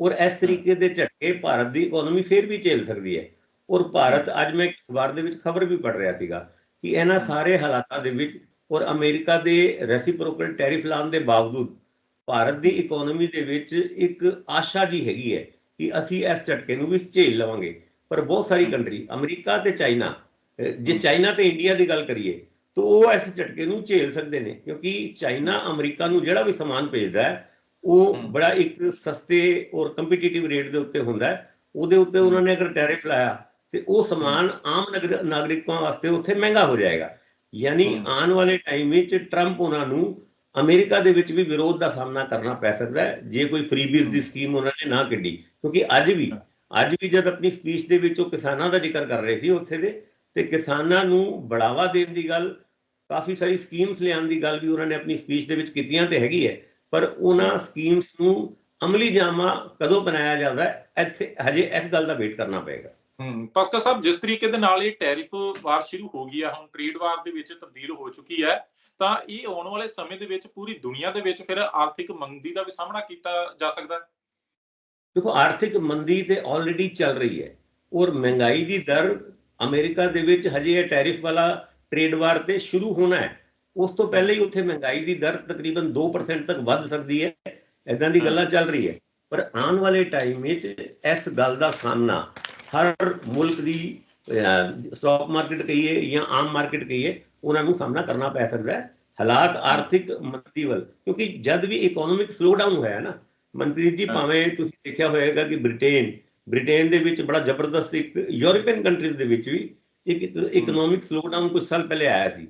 ਔਰ ਇਸ ਤਰੀਕੇ ਦੇ ਝਟਕੇ ਭਾਰਤ ਦੀ ਇਕਨੋਮੀ ਫਿਰ ਵੀ ਝੇਲ ਸਕਦੀ ਹੈ। ਔਰ ਭਾਰਤ ਅੱਜ ਮੈਂ ਅਖਬਾਰ ਦੇ ਵਿੱਚ ਖਬਰ ਵੀ ਪੜ੍ਹ ਰਿਹਾ ਸੀਗਾ ਕਿ ਇਹਨਾਂ ਸਾਰੇ ਹਾਲਾਤਾਂ ਦੇ ਵਿੱਚ ਔਰ ਅਮਰੀਕਾ ਦੇ ਰੈਸੀਪ੍ਰੋਕਲ ਟੈਰਿਫ ਲਾਉਣ ਦੇ ਬਾਵਜੂਦ ਭਾਰਤ ਦੀ ਇਕਨੋਮੀ ਦੇ ਵਿੱਚ ਇੱਕ ਆਸ਼ਾ ਜੀ ਹੈਗੀ ਹੈ ਕਿ ਅਸੀਂ ਇਸ ਝਟਕੇ ਨੂੰ ਵੀ ਝੇਲ ਲਵਾਂਗੇ। ਪਰ ਬਹੁਤ ਸਾਰੀ ਕੰਟਰੀ ਅਮਰੀਕਾ ਤੇ ਚਾਈਨਾ ਜੇ ਚਾਈਨਾ ਤੇ ਇੰਡੀਆ ਦੀ ਗੱਲ ਕਰੀਏ ਤਾਂ ਉਹ ਇਸ ਝਟਕੇ ਨੂੰ ਝੇਲ ਸਕਦੇ ਨੇ ਕਿਉਂਕਿ ਚਾਈਨਾ ਅਮਰੀਕਾ ਨੂੰ ਜਿਹੜਾ ਵੀ ਸਮਾਨ ਭੇਜਦਾ ਹੈ ਉਹ। ਬੜਾ ਇੱਕ ਸਸਤੇ ਔਰ ਕੰਪੀਟੀਟਿਵ ਰੇਟ ਦੇ ਉੱਤੇ ਹੁੰਦਾ ਹੈ। ਉਹਦੇ ਉੱਤੇ ਉਹਨਾਂ ਨੇ ਅਗਰ ਟੈਰਿਫ ਲਾਇਆ ਤੇ ਉਹ ਸਮਾਨ ਆਮ ਨਗਰ- ਨਾਗਰਿਕਾਂ ਵਾਸਤੇ ਉੱਥੇ ਮਹਿੰਗਾ ਹੋ ਜਾਏਗਾ। ਯਾਨੀ। ਆਉਣ ਵਾਲੇ ਟਾਈਮ ਵਿੱਚ ਟਰੰਪ ਉਹਨਾਂ ਨੂੰ ਅਮਰੀਕਾ ਦੇ ਵਿੱਚ ਵੀ ਵਿਰੋਧ ਦਾ ਸਾਹਮਣਾ ਕਰਨਾ ਪੈ ਸਕਦਾ ਹੈ ਜੇ ਕੋਈ ਫ੍ਰੀਬੀਜ਼ ਦੀ। ਸਕੀਮ ਉਹਨਾਂ ਨੇ ਨਾ ਕੱਢੀ ਕਿਉਂਕਿ ਅੱਜ ਵੀ ਅੱਜ ਵੀ ਜਦ ਆਪਣੀ ਸਪੀਚ ਦੇ ਵਿੱਚ ਉਹ ਕਿਸਾਨਾਂ ਦਾ ਜ਼ਿਕਰ ਕਰ ਰਹੇ ਸੀ ਉੱਥੇ ਦੇ, ਤੇ ਕਿਸਾਨਾਂ ਨੂੰ ਬੜਾਵਾ ਦੇਣ ਦੀ ਗੱਲ, ਕਾਫੀ ਸਾਰੀ ਸਕੀਮਸ ਲਿਆਉਣ ਦੀ ਗੱਲ ਵੀ ਉਹਨਾਂ ਨੇ ਆਪਣੀ ਸਪੀਚ ਦੇ ਵਿੱਚ ਕੀਤੀਆਂ ਤੇ ਹੈਗੀ ਹੈ, ਪਰ ਉਹਨਾਂ ਸਕੀਮਸ ਨੂੰ ਅਮਲੀ ਜਾਮਾ ਕਦੋਂ ਬਣਾਇਆ ਜਾਂਦਾ ਇੱਥੇ ਹਜੇ ਇਸ ਗੱਲ ਦਾ ਵੇਟ ਕਰਨਾ ਪਏਗਾ। ਹਮ ਪਾਸਕਾ ਸਾਹਿਬ, ਜਿਸ ਤਰੀਕੇ ਦੇ ਨਾਲ ਇਹ ਟੈਰਿਫ ਵਾਰ ਸ਼ੁਰੂ ਹੋ ਗਈ ਹੈ, ਹੁਣ ਟ੍ਰੇਡ ਵਾਰ ਦੇ ਵਿੱਚ ਤਬਦੀਲ ਹੋ ਚੁੱਕੀ ਹੈ, ਤਾਂ ਇਹ ਆਉਣ ਵਾਲੇ ਸਮੇਂ ਦੇ ਵਿੱਚ ਪੂਰੀ ਦੁਨੀਆ ਦੇ ਵਿੱਚ ਫਿਰ ਆਰਥਿਕ ਮੰਦੀ ਦਾ ਵੀ ਸਾਹਮਣਾ ਕੀਤਾ ਜਾ ਸਕਦਾ ਹੈ? ਦੇਖੋ ਆਰਥਿਕ ਮੰਦੀ ਤੇ ਆਲਰੇਡੀ ਚੱਲ ਰਹੀ ਹੈ। ਔਰ ਮਹਿੰਗਾਈ ਦੀ ਦਰ ਅਮਰੀਕਾ ਦੇ ਵਿੱਚ ਹਜੇ ਇਹ ਟੈਰਿਫ ਵਾਲਾ ਟ੍ਰੇਡ ਵਾਰ ਤੇ ਸ਼ੁਰੂ ਹੋਣਾ ਹੈ। ਉਸ ਤੋਂ ਪਹਿਲਾਂ ਹੀ ਉੱਥੇ ਮਹਿੰਗਾਈ ਦੀ ਦਰ ਤਕਰੀਬਨ 2% ਤੱਕ ਵੱਧ ਸਕਦੀ ਹੈ। ਇਦਾਂ ਦੀ ਗੱਲਾਂ ਚੱਲ ਰਹੀ ਹੈ। ਪਰ ਆਉਣ ਵਾਲੇ ਟਾਈਮ ਵਿੱਚ ਇਸ ਗੱਲ ਦਾ ਸਾਹਮਣਾ ਹਰ ਮੁਲਕ ਦੀ ਸਟਾਕ ਮਾਰਕੀਟ ਕਹੀਏ ਜਾਂ ਆਮ ਮਾਰਕੀਟ ਕਹੀਏ ਉਹਨਾਂ ਨੂੰ ਸਾਹਮਣਾ ਕਰਨਾ ਪੈ ਸਕਦਾ ਹੈ। ਹਾਲਾਤ ਆਰਥਿਕ ਮੰਦੀ ਵੱਲ ਕਿਉਂਕਿ ਜਦ ਵੀ ਇਕਨੋਮਿਕ ਸਲੋਡਾਊਨ ਹੋਇਆ ਨਾ ਮਨਪ੍ਰੀਤ ਜੀ। ਭਾਵੇਂ ਤੁਸੀਂ ਦੇਖਿਆ ਹੋਵੇਗਾ ਕਿ ਬ੍ਰਿਟੇਨ ਬ੍ਰਿਟੇਨ ਦੇ ਵਿੱਚ ਬੜਾ ਜ਼ਬਰਦਸਤ ਇੱਕ ਯੂਰਪੀਅਨ ਕੰਟਰੀਜ਼ ਦੇ ਵਿੱਚ ਵੀ ਇੱਕ ਇਕਨੋਮਿਕ ਸਲੋਡਾਊਨ ਕੁਝ ਸਾਲ ਪਹਿਲੇ ਆਇਆ ਸੀ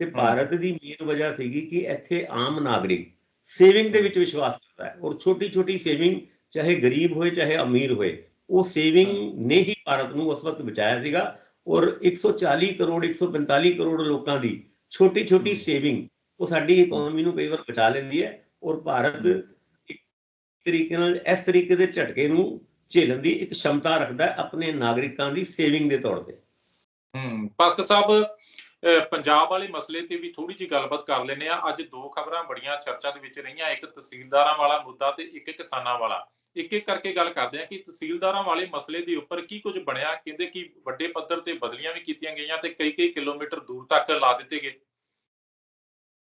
ਤੇ ਭਾਰਤ ਦੀ ਮੇਨ ਵਜ੍ਹਾ ਸੀਗੀ ਕਿ ਇੱਥੇ ਆਮ ਨਾਗਰਿਕ ਸੇਵਿੰਗ ਦੇ ਵਿੱਚ ਵਿਸ਼ਵਾਸ ਕਰਦਾ ਹੈ ਔਰ ਛੋਟੀ ਛੋਟੀ ਸੇਵਿੰਗ ਚਾਹੇ ਗਰੀਬ ਹੋਏ ਚਾਹੇ ਅਮੀਰ ਹੋਏ ਉਹ ਸੇਵਿੰਗ ਨੇ ਹੀ ਭਾਰਤ ਨੂੰ ਉਸ ਵਕਤ ਬਚਾਇਆ ਸੀਗਾ ਔਰ 140 ਕਰੋੜ 145 ਕਰੋੜ ਲੋਕਾਂ ਦੀ ਛੋਟੀ ਛੋਟੀ ਸੇਵਿੰਗ ਉਹ ਸਾਡੀ ਇਕਨੋਮੀ ਨੂੰ ਕਈ ਵਾਰ ਬਚਾ ਲੈਂਦੀ ਹੈ ਔਰ ਭਾਰਤ ਤਰੀਕੇ ਨਾਲ ਇਸ ਤਰੀਕੇ ਦੇ ਝਟਕੇ ਨੂੰ ਝੇਲਣ ਦੀ ਇੱਕ ਸ਼ਮਤਾ ਰੱਖਦਾ ਹੈ ਆਪਣੇ ਨਾਗਰਿਕਾਂ ਦੀ ਸੇਵਿੰਗ ਦੇ ਤੌਰ ਤੇ। ਹਮ ਪਾਸਕਾ ਸਾਹਿਬ ਪੰਜਾਬ ਵਾਲੇ ਮਸਲੇ ਤੇ ਵੀ ਥੋੜੀ ਜਿਹੀ ਗੱਲਬਾਤ ਕਰ ਲੈਨੇ ਆ ਅੱਜ ਦੋ ਖਬਰਾਂ ਬੜੀਆਂ ਚਰਚਾ ਦੇ ਵਿੱਚ ਰਹੀਆਂ ਇੱਕ ਤਹਿਸੀਲਦਾਰਾਂ ਵਾਲਾ ਮੁੱਦਾ ਤੇ ਇੱਕ ਕਿਸਾਨਾਂ ਵਾਲਾ। ਇੱਕ ਇੱਕ ਕਰਕੇ ਗੱਲ ਕਰਦੇ ਆ ਕਿ ਤਹਿਸੀਲਦਾਰਾਂ ਵਾਲੇ ਮਸਲੇ ਦੇ ਉੱਪਰ ਕੀ ਕੁਝ ਬਣਿਆ ਕਹਿੰਦੇ ਕਿ ਵੱਡੇ ਪੱਧਰ ਤੇ ਬਦਲੀਆਂ ਵੀ ਕੀਤੀਆਂ ਗਈਆਂ ਤੇ ਕਈ ਕਈ ਕਿਲੋਮੀਟਰ ਦੂਰ ਤੱਕ ਲਾ ਦਿੱਤੇ ਗਏ।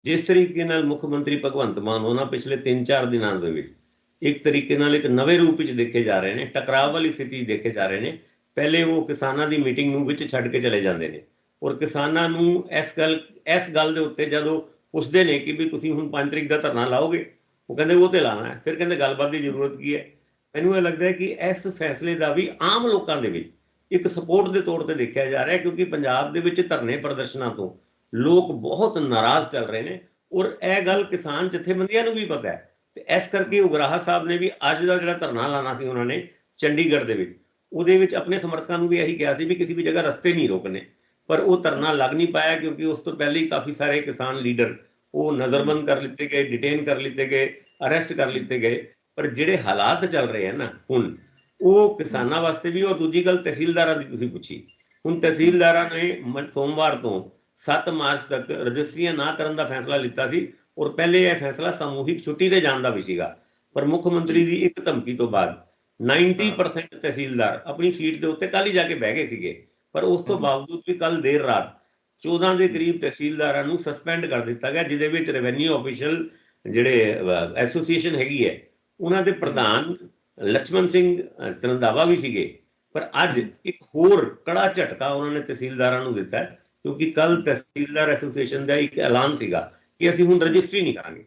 ਜਿਸ ਤਰੀਕੇ ਨਾਲ ਮੁੱਖ ਮੰਤਰੀ ਭਗਵੰਤ ਮਾਨ ਉਹਨਾਂ ਪਿਛਲੇ 3-4 ਦਿਨਾਂ ਦੇ ਵਿੱਚ ਇੱਕ ਤਰੀਕੇ ਨਾਲ ਇੱਕ ਨਵੇਂ ਰੂਪ ਵਿੱਚ ਦੇਖੇ ਜਾ ਰਹੇ ਨੇ, ਟਕਰਾਅ ਵਾਲੀ ਸਥਿਤੀ ਦੇਖੇ ਜਾ ਰਹੇ ਨੇ। ਪਹਿਲੇ ਉਹ ਕਿਸਾਨਾਂ ਦੀ ਮੀਟਿੰਗ ਨੂੰ ਵਿੱਚ ਛੱਡ ਕੇ ਚਲੇ ਜਾਂਦੇ ਨੇ। ਔਰ ਕਿਸਾਨਾਂ ਨੂੰ ਇਸ ਗੱਲ ਇਸ ਗੱਲ ਦੇ ਉੱਤੇ ਜਦੋਂ ਪੁੱਛਦੇ ਨੇ ਕਿ ਵੀ ਤੁਸੀਂ ਹੁਣ 5 ਤਰੀਕ ਦਾ ਧਰਨਾ ਲਾਓਗੇ, ਉਹ ਕਹਿੰਦੇ ਉਹ ਤੇ ਲਾਣਾ ਹੈ। ਫਿਰ ਕਹਿੰਦੇ ਗੱਲਬਾਤ ਦੀ ਜ਼ਰੂਰਤ ਕੀ ਹੈ? ਮੈਨੂੰ ਇਹ ਲੱਗਦਾ ਹੈ ਕਿ ਇਸ ਫੈਸਲੇ ਦਾ ਵੀ ਆਮ ਲੋਕਾਂ ਦੇ ਵਿੱਚ ਇੱਕ ਸਪੋਰਟ ਦੇ ਤੌਰ ਤੇ ਦੇਖਿਆ ਜਾ ਰਿਹਾ ਹੈ, ਕਿਉਂਕਿ ਪੰਜਾਬ ਦੇ ਵਿੱਚ ਧਰਨੇ ਪ੍ਰਦਰਸ਼ਨਾਂ ਤੋਂ ਲੋਕ ਬਹੁਤ ਨਾਰਾਜ਼ ਚੱਲ ਰਹੇ ਨੇ। ਔਰ ਇਹ ਗੱਲ ਕਿਸਾਨ ਜਥੇਬੰਦੀਆਂ ਨੂੰ ਵੀ ਪਤਾ ਹੈ। ਤੇ ਇਸ ਕਰਕੇ ਉਗਰਾਹਾ ਸਾਹਿਬ ਨੇ ਵੀ ਅੱਜ ਦਾ ਜਿਹੜਾ ਧਰਨਾ ਲਾਣਾ ਸੀ ਉਹਨਾਂ ਨੇ ਚੰਡੀਗੜ੍ਹ ਦੇ ਵਿੱਚ, ਉਹਦੇ ਵਿੱਚ ਆਪਣੇ ਸਮਰਥਕਾਂ ਨੂੰ ਵੀ ਇਹੀ ਕਿਹਾ ਸੀ ਵੀ ਕਿਸੇ ਵੀ ਜਗ੍ਹਾ ਰਸਤੇ ਨਹੀਂ ਰੋਕਣੇ। ਪਰ ਉਹ ਧਰਨਾ ਲੱਗ ਨਹੀਂ ਪਾਇਆ ਕਿਉਂਕਿ ਉਸ ਤੋਂ ਪਹਿਲੇ ਹੀ ਕਾਫੀ ਸਾਰੇ ਕਿਸਾਨ ਲੀਡਰ ਉਹ ਨਜ਼ਰਬੰਦ ਕਰ ਲਿੱਤੇ ਗਏ ਡਿਟੇਨ ਕਰ ਲਿੱਤੇ ਗਏ ਅਰੈਸਟ ਕਰ ਲਿੱਤੇ ਗਏ। ਪਰ ਜਿਹੜੇ ਹਾਲਾਤ ਚੱਲ ਰਹੇ ਹਨ ਨਾ ਹੁਣ, ਉਹ ਕਿਸਾਨਾਂ ਵਾਸਤੇ ਵੀ ਔਰ ਦੂਜੀ ਗੱਲ ਤਹਿਸੀਲਦਾਰਾਂ ਦੀ ਤੁਸੀਂ ਪੁੱਛੀ। ਹੁਣ ਤਹਿਸੀਲਦਾਰਾਂ ਨੇ ਸੋਮਵਾਰ ਤੋਂ 7 ਮਾਰਚ ਤੱਕ ਰਜਿਸਟਰੀਆਂ ਨਾ ਕਰਨ ਦਾ ਫੈਸਲਾ ਲਿੱਤਾ ਸੀ। ਔਰ ਪਹਿਲੇ ਇਹ ਫੈਸਲਾ ਸਮੂਹਿਕ ਛੁੱਟੀ ਤੇ ਜਾਣ ਦਾ ਵੀ ਸੀਗਾ। ਪਰ ਮੁੱਖ ਮੰਤਰੀ ਦੀ ਇੱਕ ਧਮਕੀ ਤੋਂ ਬਾਅਦ 90% ਤਹਿਸੀਲਦਾਰ ਆਪਣੀ ਸੀਟ ਦੇ ਉੱਤੇ ਕੱਲ ਹੀ ਜਾ ਕੇ ਬਹਿ ਗਏ ਸੀਗੇ। ਪਰ ਉਸ ਤੋਂ ਬਾਵਜੂਦ ਵੀ ਕੱਲ ਦੇਰ ਰਾਤ 14 ਦੇ ਕਰੀਬ ਤਹਿਸੀਲਦਾਰਾਂ ਨੂੰ ਸਸਪੈਂਡ ਕਰ ਦਿੱਤਾ ਗਿਆ ਜਿਹਦੇ ਵਿੱਚ ਰੈਵਨਿਊ ਅਫੀਸ਼ੀਅਲ ਜਿਹੜੇ ਐਸੋਸੀਏਸ਼ਨ ਹੈਗੀ ਹੈ ਉਹਨਾਂ ਦੇ ਪ੍ਰਧਾਨ ਲక్ష్మణ ਸਿੰਘ ਤਰੰਦਾਵਾ ਵੀ ਸੀਗੇ। ਪਰ ਅੱਜ ਇੱਕ ਹੋਰ ਕੜਾ ਝਟਕਾ ਉਹਨਾਂ ਨੇ ਤਹਿਸੀਲਦਾਰਾਂ ਨੂੰ ਦਿੱਤਾ ਕਿਉਂਕਿ ਕੱਲ ਤਹਿਸੀਲਦਾਰ ਐਸੋਸੀਏਸ਼ਨ ਦਾ ਇੱਕ ਐਲਾਨ ਸੀਗਾ। ਕਿ ਅਸੀਂ ਹੁਣ ਰਜਿਸਟਰੀ ਨਹੀਂ ਕਰਾਂਗੇ।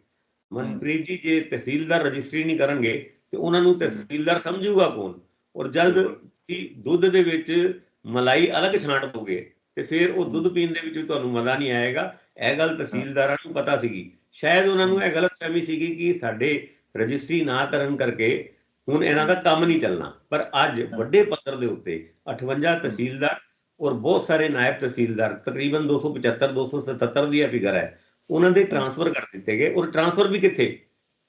ਮਨਪ੍ਰੀਤ ਜੀ ਜੇ ਤਹਿਸੀਲਦਾਰ ਰਜਿਸਟਰੀ ਨਹੀਂ ਕਰਨਗੇ ਤੇ ਉਹਨਾਂ ਨੂੰ ਤਹਿਸੀਲਦਾਰ ਸਮਝੂਗਾ ਕੌਣ? ਔਰ ਜਦ ਤੁਸੀਂ ਦੁੱਧ ਦੇ ਵਿੱਚ ਮਲਾਈ ਅਲੱਗ ਛਾਂਟ ਦੋਗੇ ਤੇ ਫਿਰ ਉਹ ਦੁੱਧ ਪੀਣ ਦੇ ਵਿੱਚ ਤੁਹਾਨੂੰ ਮਜ਼ਾ ਨਹੀਂ ਆਏਗਾ। ਇਹ ਗੱਲ ਤਹਿਸੀਲਦਾਰਾਂ ਨੂੰ ਪਤਾ ਸੀਗੀ। ਸ਼ਾਇਦ ਉਹਨਾਂ ਨੂੰ ਇਹ ਗਲਤਫਹਿਮੀ ਸੀਗੀ ਕਿ ਸਾਡੇ ਰਜਿਸਟਰੀ ਨਾ ਕਰਨ ਕਰਕੇ ਹੁਣ ਇਹਨਾਂ ਦਾ ਕੰਮ ਨਹੀਂ ਚੱਲਣਾ। ਪਰ ਅੱਜ ਵੱਡੇ ਪੱਧਰ ਦੇ ਉੱਤੇ 58 ਤਹਿਸੀਲਦਾਰ ਔਰ ਬਹੁਤ ਸਾਰੇ ਨਾਇਬ ਤਹਿਸੀਲਦਾਰ ਤਕਰੀਬਨ 275 277 ਦੀ ਇਹ ਫਿਗਰ ਹੈ। ਉਹਨਾਂ ਦੇ ਟਰਾਂਸਫਰ ਕਰ ਦਿੱਤੇ ਗਏ। ਔਰ ਟਰਾਂਸਫਰ ਵੀ ਕਿੱਥੇ?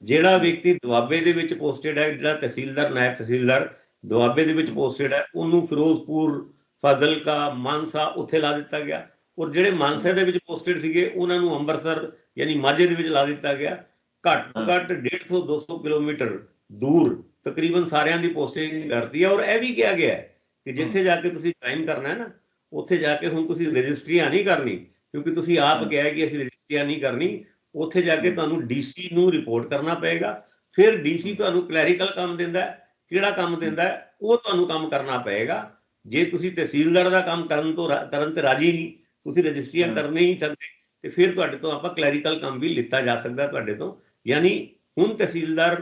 ਜਿਹੜਾ ਵਿਅਕਤੀ ਦੁਆਬੇ ਦੇ ਵਿੱਚ ਪੋਸਟਡ ਹੈ ਜਿਹੜਾ ਤਹਿਸੀਲਦਾਰ ਨਾਇਬ ਤਹਿਸੀਲਦਾਰ ਦੁਆਬੇ ਦੇ ਵਿੱਚ ਪੋਸਟਡ ਹੈ ਉਹਨੂੰ ਫਿਰੋਜ਼ਪੁਰ ਫਾਜ਼ਿਲਕਾ ਮਾਨਸਾ ਉੱਥੇ ਲਾ ਦਿੱਤਾ ਗਿਆ। ਔਰ ਜਿਹੜੇ ਮਾਨਸਾ ਦੇ ਵਿੱਚ ਪੋਸਟਡ ਸੀਗੇ ਉਹਨਾਂ ਨੂੰ ਅੰਮ੍ਰਿਤਸਰ ਯਾਨੀ ਮਾਝੇ ਦੇ ਵਿੱਚ ਲਾ ਦਿੱਤਾ ਗਿਆ। ਘੱਟ ਤੋਂ ਘੱਟ 150 200 ਕਿਲੋਮੀਟਰ ਦੂਰ ਤਕਰੀਬਨ ਸਾਰਿਆਂ ਦੀ ਪੋਸਟਿੰਗ ਕਰਤੀ ਹੈ। ਔਰ ਇਹ ਵੀ ਕਿਹਾ ਗਿਆ ਕਿ ਜਿੱਥੇ ਜਾ ਕੇ ਤੁਸੀਂ ਸਾਈਨ ਕਰਨਾ ਹੈ ਨਾ ਉੱਥੇ ਜਾ ਕੇ ਹੁਣ ਤੁਸੀਂ ਰਜਿਸਟਰੀਆਂ ਨਹੀਂ ਕਰਨੀ ਕਿਉਂਕਿ ਤੁਸੀਂ ਆਪ। ਕਿਹਾ ਕਿ ਅਸੀਂ ਰਜਿਸਟਰੀਆਂ ਨਹੀਂ ਕਰਨੀ ਉੱਥੇ ਜਾ ਕੇ ਤੁਹਾਨੂੰ ਡੀਸੀ ਨੂੰ ਰਿਪੋਰਟ ਕਰਨਾ ਪਏਗਾ ਫਿਰ ਡੀਸੀ ਤੁਹਾਨੂੰ ਕਲੈਰੀਕਲ ਕੰਮ ਦਿੰਦਾ ਹੈ ਕਿਹੜਾ ਕੰਮ ਦਿੰਦਾ ਹੈ ਉਹ ਤੁਹਾਨੂੰ ਕੰਮ ਕਰਨਾ ਪਏਗਾ ਜੇ ਤੁਸੀਂ ਤਹਿਸੀਲਦਾਰ ਦਾ ਕੰਮ ਕਰਨ ਤੋਂ ਕਰਨ ਤੇ ਰਾਜੀ ਨਹੀਂ ਤੁਸੀਂ ਰਜਿਸਟਰੀਆਂ ਹਾਂ। ਕਰ ਨਹੀਂ ਸਕਦੇ ਤੇ ਫਿਰ ਤੁਹਾਡੇ ਤੋਂ ਆਪਾਂ ਕਲੈਰੀਕਲ ਕੰਮ ਵੀ ਲਿੱਤਾ ਜਾ ਸਕਦਾ ਤੁਹਾਡੇ ਤੋਂ ਯਾਨੀ ਹੁਣ ਤਹਿਸੀਲਦਾਰ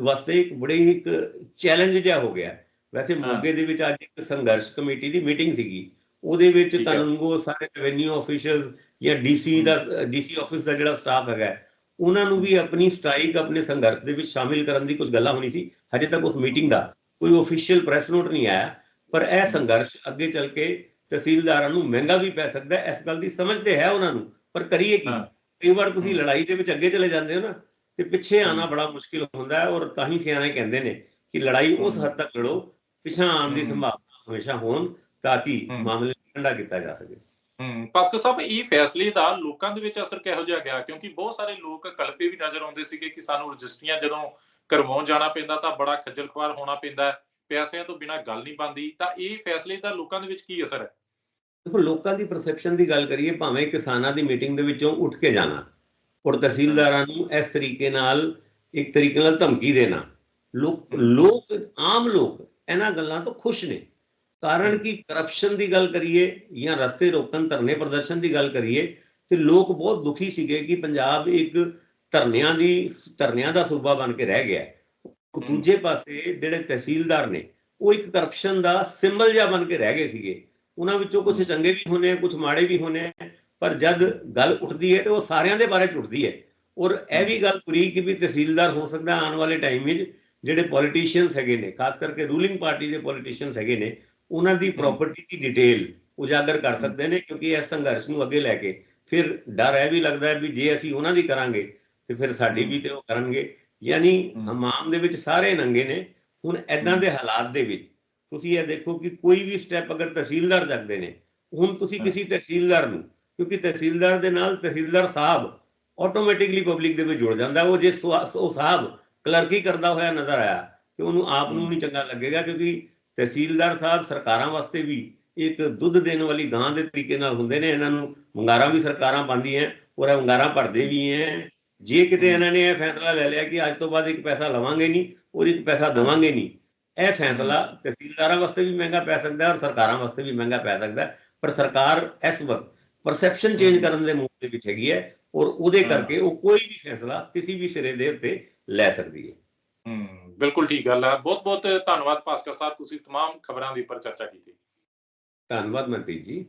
ਵਾਸਤੇ ਇੱਕ ਬੜੇ ਇੱਕ ਚੈਲੰਜ ਜਿਹਾ ਹੋ ਗਿਆ ਹੈ। ਵੈਸੇ ਹਾਂ। ਮੋਗੇ ਦੇ ਵਿੱਚ ਅੱਜ ਇੱਕ ਸੰਘਰਸ਼ ਕਮੇਟੀ ਦੀ ਮੀਟਿੰਗ ਸੀਗੀ ਉਹਦੇ ਵਿੱਚ ਹੈ। ਕਾਨੂੰਗੋ ਸਾਰੇ ਰੈਵਨਿਊ ਆਫੀਸ਼ੀਅਲਸ ਜਾਂ ਡੀਸੀ ਦਾ ਡੀਸੀ ਆਫਿਸ ਦਾ ਜਿਹੜਾ ਸਟਾਫ ਹੈਗਾ ਉਹਨਾਂ ਨੂੰ ਵੀ ਆਪਣੀ ਸਟ੍ਰਾਈਕ ਆਪਣੇ ਸੰਘਰਸ਼ ਦੇ ਵਿੱਚ ਸ਼ਾਮਿਲ ਕਰਨ ਦੀ ਕੁਝ ਗੱਲਾਂ ਹੋਣੀ ਸੀ ਹਜੇ ਤੱਕ ਉਸ ਮੀਟਿੰਗ ਦਾ ਕੋਈ ਅਫੀਸ਼ੀਅਲ ਪ੍ਰੈਸ ਨੋਟ ਨਹੀਂ ਆਇਆ ਪਰ ਇਹ ਸੰਘਰਸ਼ ਅੱਗੇ ਚੱਲ ਕੇ ਤਹਿਸੀਲਦਾਰਾਂ ਨੂੰ ਮਹਿੰਗਾ ਵੀ ਪੈ ਸਕਦਾ ਹੈ ਇਸ ਗੱਲ ਦੀ ਸਮਝ ਤੇ ਹੈ ਉਹਨਾਂ ਨੂੰ ਪਰ ਕਰੀਏ ਕੀ। ਕਈ ਵਾਰ ਤੁਸੀਂ। ਲੜਾਈ ਦੇ ਵਿੱਚ ਅੱਗੇ ਚਲੇ ਜਾਂਦੇ ਹੋ ਨਾ ਤੇ ਪਿੱਛੇ ਆਣਾ। ਬੜਾ ਮੁਸ਼ਕਿਲ ਹੁੰਦਾ ਹੈ ਔਰ ਤਾਂ ਹੀ ਸਿਆਣੇ ਕਹਿੰਦੇ ਨੇ ਕਿ ਲੜਾਈ ਉਸ। ਹੱਦ ਤੱਕ ਲੜੋ ਪਿਛਾਂ ਆਉਣ ਦੀ। ਸੰਭਾਵਨਾ ਹਮੇਸ਼ਾ ਹੋਣ ਤਾਂ ਕਿ। ਮਾਮਲੇ ਨੂੰ ਠੰਡਾ ਕੀਤਾ ਜਾ ਸਕੇ ਹੂੰ ਪਾਸਕਰ ਸਾਹਿਬ ਇਹ ਫੈਸਲੇ ਦਾ ਲੋਕਾਂ ਦੇ ਵਿੱਚ ਅਸਰ ਕਿਹੋ ਜਿਹਾ ਗਿਆ? ਕਿਉਂਕਿ ਬਹੁਤ ਸਾਰੇ ਲੋਕ ਕਲਪੇ ਵੀ ਨਜ਼ਰ ਆਉਂਦੇ ਸੀਗੇ ਕਿ ਸਾਨੂੰ ਰਜਿਸਟਰੀਆਂ ਜਦੋਂ ਕਰਵਾਉਣ ਜਾਣਾ ਪੈਂਦਾ ਤਾਂ ਬੜਾ ਖੱਜਲ ਖੁਆਰ ਹੋਣਾ ਪੈਂਦਾ ਪੈਸਿਆਂ ਤੋਂ ਬਿਨਾਂ ਗੱਲ ਨਹੀਂ ਬਣਦੀ। ਤਾਂ ਇਹ ਫੈਸਲੇ ਦਾ ਲੋਕਾਂ ਦੇ ਵਿੱਚ ਕੀ ਅਸਰ ਹੈ? ਦੇਖੋ, ਲੋਕਾਂ ਦੀ ਪਰਸੈਪਸ਼ਨ ਦੀ ਗੱਲ ਕਰੀਏ, ਭਾਵੇਂ ਕਿਸਾਨਾਂ ਦੀ ਮੀਟਿੰਗ ਦੇ ਵਿੱਚੋਂ ਉੱਠ ਕੇ ਜਾਣਾ, ਔਰ ਤਹਿਸੀਲਦਾਰਾਂ ਨੂੰ ਇਸ ਤਰੀਕੇ ਨਾਲ, ਇੱਕ ਤਰੀਕੇ ਨਾਲ ਧਮਕੀ ਦੇਣਾ। ਲੋਕ ਲੋਕ, ਆਮ ਲੋਕ ਇਹਨਾਂ ਗੱਲਾਂ ਤੋਂ ਖੁਸ਼ ਨੇ। ਕਾਰਨ ਕਿ? ਕਰਪਸ਼ਨ ਦੀ ਗੱਲ ਕਰੀਏ ਜਾਂ ਰਸਤੇ ਰੋਕਣ ਧਰਨੇ ਪ੍ਰਦਰਸ਼ਨ ਦੀ ਗੱਲ ਕਰੀਏ ਤੇ ਲੋਕ ਬਹੁਤ ਦੁਖੀ ਸੀਗੇ ਕਿ ਪੰਜਾਬ ਇੱਕ ਧਰਨਿਆਂ ਦੀ ਧਰਨਿਆਂ ਦਾ ਸੂਬਾ ਬਣ ਕੇ ਰਹਿ ਗਿਆ। ਦੂਜੇ ਪਾਸੇ ਜਿਹੜੇ ਤਹਿਸੀਲਦਾਰ ਨੇ ਉਹ ਇੱਕ ਕਰਪਸ਼ਨ ਦਾ ਸਿੰਬਲ ਜਿਹਾ ਬਣ ਕੇ ਰਹਿ ਗਏ ਸੀਗੇ। ਉਹਨਾਂ ਵਿੱਚੋਂ ਕੁਝ ਚੰਗੇ ਵੀ ਹੋਣੇ ਕੁਝ ਮਾੜੇ ਵੀ ਹੋਣੇ ਪਰ ਜਦ ਗੱਲ ਉੱਠਦੀ ਹੈ ਤੇ ਉਹ ਸਾਰਿਆਂ ਦੇ ਬਾਰੇ ਉੱਠਦੀ ਹੈ। ਔਰ ਇਹ ਵੀ ਗੱਲ ਪੂਰੀ ਕਿ ਵੀ ਤਹਿਸੀਲਦਾਰ ਹੋ ਸਕਦਾ ਆਉਣ ਵਾਲੇ ਟਾਈਮ ਵਿੱਚ ਜਿਹੜੇ ਪੋਲੀਟੀਸ਼ੀਅਨਸ ਹੈਗੇ ਨੇ ਖਾਸ ਕਰਕੇ ਰੂਲਿੰਗ ਪਾਰਟੀ ਦੇ ਪੋਲੀਟੀਸ਼ੀਅਨਸ ਹੈਗੇ ਨੇ ਉਹਨਾਂ ਦੀ ਪ੍ਰਾਪਰਟੀ ਦੀ ਡਿਟੇਲ ਉਜਾਗਰ ਕਰ ਸਕਦੇ ਨੇ ਕਿਉਂਕਿ ਇਸ ਸੰਘਰਸ਼ ਨੂੰ ਅੱਗੇ ਲੈ ਕੇ ਫਿਰ ਡਰ ਇਹ ਵੀ ਲੱਗਦਾ ਹੈ ਵੀ ਜੇ ਅਸੀਂ ਉਹਨਾਂ ਦੀ ਕਰਾਂਗੇ ਤੇ ਫਿਰ ਸਾਡੀ ਵੀ ਤੇ ਉਹ ਕਰਨਗੇ। ਯਾਨੀ ਹਮ। ਹਮਾਮ ਦੇ ਵਿੱਚ ਸਾਰੇ ਨੰਗੇ ਨੇ। ਹੁਣ ਐਦਾਂ ਦੇ ਹਾਲਾਤ ਦੇ ਵਿੱਚ ਤੁਸੀਂ ਇਹ ਦੇਖੋ ਕਿ ਕੋਈ ਵੀ ਸਟੈਪ ਅਗਰ ਤਹਿਸੀਲਦਾਰ ਚੱਕਦੇ ਨੇ ਹੁਣ ਤੁਸੀਂ ਹਾਂ। ਕਿਸੇ ਤਹਿਸੀਲਦਾਰ ਨੂੰ ਕਿਉਂਕਿ ਤਹਿਸੀਲਦਾਰ ਦੇ ਨਾਲ ਤਹਿਸੀਲਦਾਰ ਸਾਹਿਬ ਆਟੋਮੈਟਿਕਲੀ ਪਬਲਿਕ ਦੇ ਵਿੱਚ ਜੁੜ ਜਾਂਦਾ। ਉਹ ਜੇ ਉਹ ਸਾਹਿਬ ਕਲਰਕੀ ਕਰਦਾ ਹੋਇਆ ਨਜ਼ਰ ਆਇਆ ਤੇ ਉਹਨੂੰ ਆਪ ਨੂੰ ਨਹੀਂ ਚੰਗਾ ਲੱਗੇਗਾ ਕਿਉਂਕਿ ਤਹਿਸੀਲਦਾਰ ਸਾਹਿਬ ਸਰਕਾਰਾਂ ਵਾਸਤੇ ਵੀ ਇੱਕ ਦੁੱਧ ਦੇਣ ਵਾਲੀ ਗਾਂ ਦੇ ਤਰੀਕੇ ਨਾਲ ਹੁੰਦੇ ਨੇ ਇਹਨਾਂ ਨੂੰ ਵੰਗਾਰਾਂ ਵੀ ਸਰਕਾਰਾਂ ਪਾਉਂਦੀਆਂ ਔਰ ਇਹ ਵੰਗਾਰਾਂ ਭਰਦੇ ਵੀ ਹੈ ਜੇ ਕਿਤੇ। ਇਹਨਾਂ ਨੇ ਇਹ ਫੈਸਲਾ ਲੈ ਲਿਆ ਕਿ ਅੱਜ ਤੋਂ ਬਾਅਦ ਇੱਕ ਪੈਸਾ ਲਵਾਂਗੇ ਨਹੀਂ ਔਰ ਇੱਕ ਪੈਸਾ ਦੇਵਾਂਗੇ ਨਹੀਂ ਇਹ ਫੈਸਲਾ ਤਹਿਸੀਲਦਾਰਾਂ ਵਾਸਤੇ ਵੀ ਮਹਿੰਗਾ ਪੈ ਸਕਦਾ ਔਰ ਸਰਕਾਰਾਂ ਵਾਸਤੇ ਵੀ ਮਹਿੰਗਾ ਪੈ ਸਕਦਾ ਪਰ ਸਰਕਾਰ ਇਸ ਵਕਤ ਪਰਸੈਪਸ਼ਨ ਚੇਂਜ। ਕਰਨ ਦੇ ਮੂਡ ਦੇ ਵਿੱਚ ਹੈਗੀ ਹੈ ਔਰ ਉਹਦੇ। ਕਰਕੇ ਉਹ ਕੋਈ ਵੀ ਫੈਸਲਾ ਕਿਸੇ ਵੀ ਸਿਰੇ ਦੇ ਉੱਤੇ ਲੈ ਸਕਦੀ ਹੈ ਹੂੰ ਬਿਲਕੁਲ ਠੀਕ ਗੱਲ ਹੈ ਬਹੁਤ ਬਹੁਤ ਧੰਨਵਾਦ ਭਾਸਕਰ ਸਾਹਿਬ ਤੁਸੀਂ तमाम ਖਬਰਾਂ ਦੇ ਉੱਪਰ ਚਰਚਾ ਕੀਤੀ ਧੰਨਵਾਦ ਮਨਪ੍ਰੀਤ ਜੀ